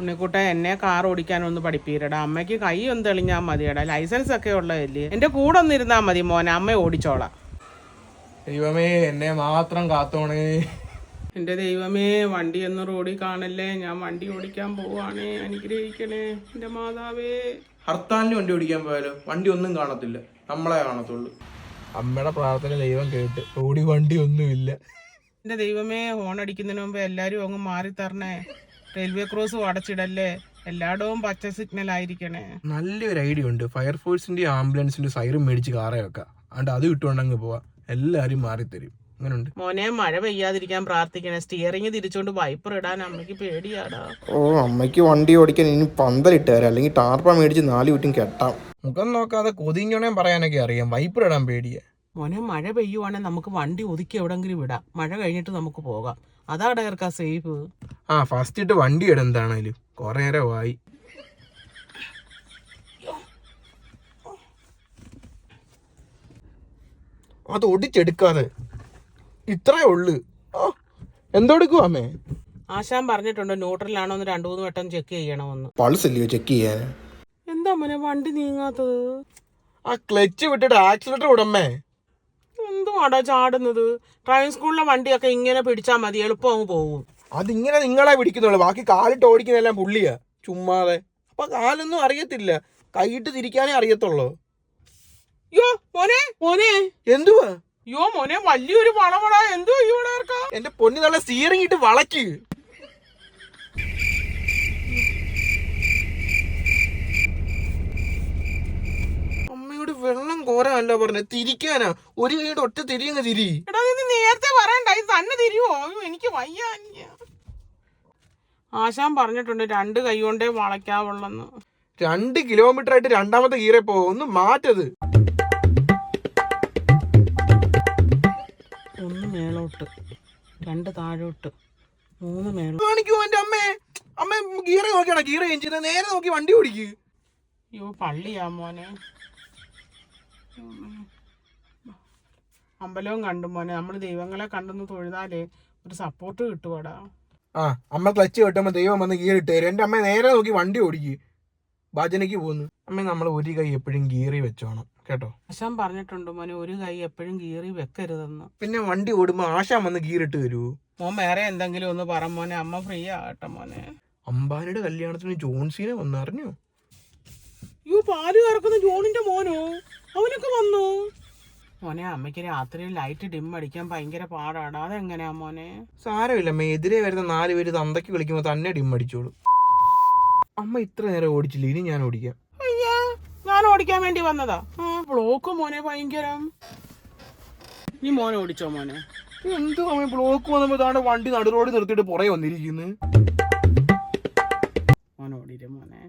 ഉണ്ണിക്കുട്ട എന്നെ കാർ ഓടിക്കാൻ ഒന്ന് പഠിപ്പീരടാ അമ്മയ്ക്ക് കൈ ഒന്ന് തെളിഞ്ഞാൽ മതിയടാ. ലൈസൻസ് ഒക്കെ ഉള്ളതല്ലേ എന്റെ കൂടെ ഒന്ന് ഇരുന്നാൽ മതി മോനെ. അമ്മ ഓടിച്ചോളാം. ദൈവമേ എന്നെ മാത്രം കാത്തോണേ. എന്റെ ദൈവമേ വണ്ടി ഒന്ന് റോഡിൽ കാണല്ലേ? ഞാൻ വണ്ടി ഓടിക്കാൻ പോവാണേ. അനുഗ്രഹിക്കണേ. എന്റെ മാതാവേ. ഹർത്താലിന് വണ്ടി ഓടിക്കാൻ പോയാലോ? വണ്ടി ഒന്നും കാണത്തില്ല. നമ്മളെ കാണത്തുള്ളൂ. അമ്മയുടെ പ്രാർത്ഥന ദൈവം കേട്ട്. റോഡി വണ്ടി ഒന്നുമില്ല. എന്റെ ദൈവമേ ഹോൺ അടിക്കുന്നതിന് മുമ്പ് എല്ലാവരും അങ്ങ് മാറി തരണേ റെയിൽവേ ക്രോസ് അടച്ചിടല്ലേ? എല്ലായിടവും പച്ച സിഗ്നൽ ആയിരിക്കണേ. നല്ലൊരു ഐഡിയ ഉണ്ട്. ഫയർഫോഴ്സിന്റെ ആംബുലൻസിന്റെ സൈറും മേടിച്ച് കാറേ വെക്കാം. അതുകൊണ്ട് അത് കിട്ടുകൊണ്ടങ്ങ് പോവാ. എല്ലാരും മാറിത്തരും. അങ്ങനുണ്ട്. മോനെ മഴ പെയ്യാതിരിക്കാൻ പ്രാർത്ഥിക്കണേ. സ്റ്റിയറിംഗ് തിരിച്ചോണ്ട് വൈപ്പർ ഇടാൻ അമ്മയ്ക്ക് പേടിയാടാ. ഓ അമ്മയ്ക്ക് വണ്ടി ഓടിക്കാൻ ഇനി പന്തലിട്ട് തരാം അല്ലെങ്കിൽ ടാർപ്പ മേടിച്ച് നാല് വീട്ടും കെട്ടാം. മുഖം നോക്കാതെ കൊതിഞ്ഞോണേ പറയാനൊക്കെ അറിയാം. വൈപ്പർ ഇടാൻ പേടിയാ. മോനെ മഴ പെയ്യുവാണെങ്കിൽ നമുക്ക് വണ്ടി ഒതുക്കി എവിടെങ്കിലും വിടാം. മഴ കഴിഞ്ഞിട്ട് നമുക്ക് പോകാം. അതാ ഡയർക്കാ സേഫ്. ആ ഫസ്റ്റ് ഇട്ട് വണ്ടി ഇട എന്താണേലും. നേരം നേരമായി അത് ഒടിച്ചെടുക്കാതെ. ഇത്രേ ഉള്ളു. ആ എന്തോടുക്കുവാ അമ്മേ? ആശാൻ പറഞ്ഞിട്ടുണ്ട് ന്യൂട്രലാണോ എന്ന് രണ്ടു മൂന്ന് വട്ടം ചെക്ക് ചെയ്യണമെന്ന്. പൾസ് ഇല്ലയോ ചെക്ക് ചെയ്യാൻ? എന്താ മോനെ വണ്ടി നീങ്ങാത്തത്? ആ ക്ലച്ച് വിട്ടിട്ട് ആക്സിലേറ്റർ വിടമ്മേ. എന്തുവാടാ ചാടുന്നത്? ഡ്രൈവിംഗ് സ്കൂളിലെ വണ്ടിയൊക്കെ ഇങ്ങനെ പിടിച്ചാൽ മതി എളുപ്പം അങ്ങ് പോകും അതിങ്ങനെ നിങ്ങളെ പിടിക്കുന്നുള്ളു. ബാക്കി കാലിട്ട് ഓടിക്കുന്നതെല്ലാം പുള്ളിയാ. ചുമ്മാതെ. അപ്പൊ കാലൊന്നും അറിയത്തില്ല. കൈയിട്ട് തിരിക്കാനേ അറിയത്തുള്ളൂ. യോ മോനെ മോനെ. എന്തുവാ? യോ മോനെ വലിയൊരു വളവടാ എന്തോ ഇവിടെ എന്റെ പൊന്നു നല്ല സ്റ്റിയറിംഗ് ഇട്ട് വളക്ക് അമ്മയോട് വെള്ളം കോരാനല്ല പറഞ്ഞ. തിരിക്കാനാ. ഒരു കൈയുടെ ഒറ്റ തിരിയങ്ങ് തിരി. എടാ നീ നേരത്തെ പറയണ്ട. ഇത് തന്നെ തിരിയോ? എനിക്ക് വയ്യ ആശാൻ പറഞ്ഞിട്ടുണ്ട് രണ്ട് കൈ കൊണ്ടേ വളയ്ക്കാവുള്ളെന്ന് രണ്ട് കിലോമീറ്റർ ആയിട്ട് രണ്ടാമത്തെ ഗീറെ പോ. ഒന്ന് മാറ്റത്. ഒന്ന് മേളോട്ട്. രണ്ട് താഴോട്ട്. മൂന്ന് മേളോ കാണിക്കൂ എന്റെ അമ്മേ. അമ്മ ഗീറെ നോക്കിയാണ്? ഗീറെ എഞ്ചിന് നേരെ നോക്കി വണ്ടി ഓടിക്ക്. അയ്യോ പള്ളിയാ മോനെ. അമ്പലവും കണ്ടു മോനെ. നമ്മൾ ദൈവങ്ങളെ കണ്ടെന്ന് തൊഴുതാലേ ഒരു സപ്പോർട്ട് കിട്ടുവാടാ. ആ അമ്മ ക്ലച്ച് കെട്ടുമ്പോ ദൈവം വന്ന് ഗിയർ ഇട്ട് തരും എന്റെ അമ്മ നേരെ നോക്കി വണ്ടി ഓടിക്കും. ഭജനയ്ക്ക് പോകുന്നു അമ്മ നമ്മൾ ഒരു കൈ എപ്പോഴും ഗീറി വെച്ചോണം. കേട്ടോ? ആശാൻ പറഞ്ഞിട്ടുണ്ട് മോനെ ഒരു കൈ എപ്പോഴും കീറി വെക്കരുതെന്ന്. പിന്നെ വണ്ടി ഓടുമ്പോ ആശാൻ വന്ന് ഗീറിട്ട് തരൂ മോൻ വേറെ എന്തെങ്കിലും ഒന്ന് പറ മോനെ. അമ്മ ഫ്രീ ആകട്ടെ മോനെ. അംബാനിയുടെ കല്യാണത്തിന് ജോൺസീനെ വന്നറിഞ്ഞു? അയ്യോ പാൽ കറക്കുന്ന ജോണിന്റെ മോനോ? അവനൊക്കെ വന്നു. മോനെ അമ്മയ്ക്ക് രാത്രി ലൈറ്റ് ഡിം അടിക്കാൻ ഭയങ്കര പാടാണ് അതെങ്ങനെയാ മോനെ? സാരമില്ല അമ്മ എതിരെ വരുന്ന നാല് പേര് തന്തയ്ക്ക് വിളിക്കുമ്പോ തന്നെ ഡിം അടിച്ചോളൂ. അമ്മ ഇത്ര നേരം ഓടിച്ചില്ല ഇനി ഞാൻ ഓടിക്കാം. അയ്യാ ഞാൻ ഓടിക്കാൻ വേണ്ടി വന്നതാ. ബ്ലോക്ക് മോനെ ഭയങ്കരം. നീ മോനെ ഓടിച്ചോ മോനെ? എന്തോ അമ്മ ബ്ലോക്ക് വന്നപ്പോ താണ്ട് വണ്ടി നടു റോഡ് നിർത്തിയിട്ട് പുറകെ വന്നിരിക്കുന്നു? മോനെ ഓടിയില്ലേ മോനെ?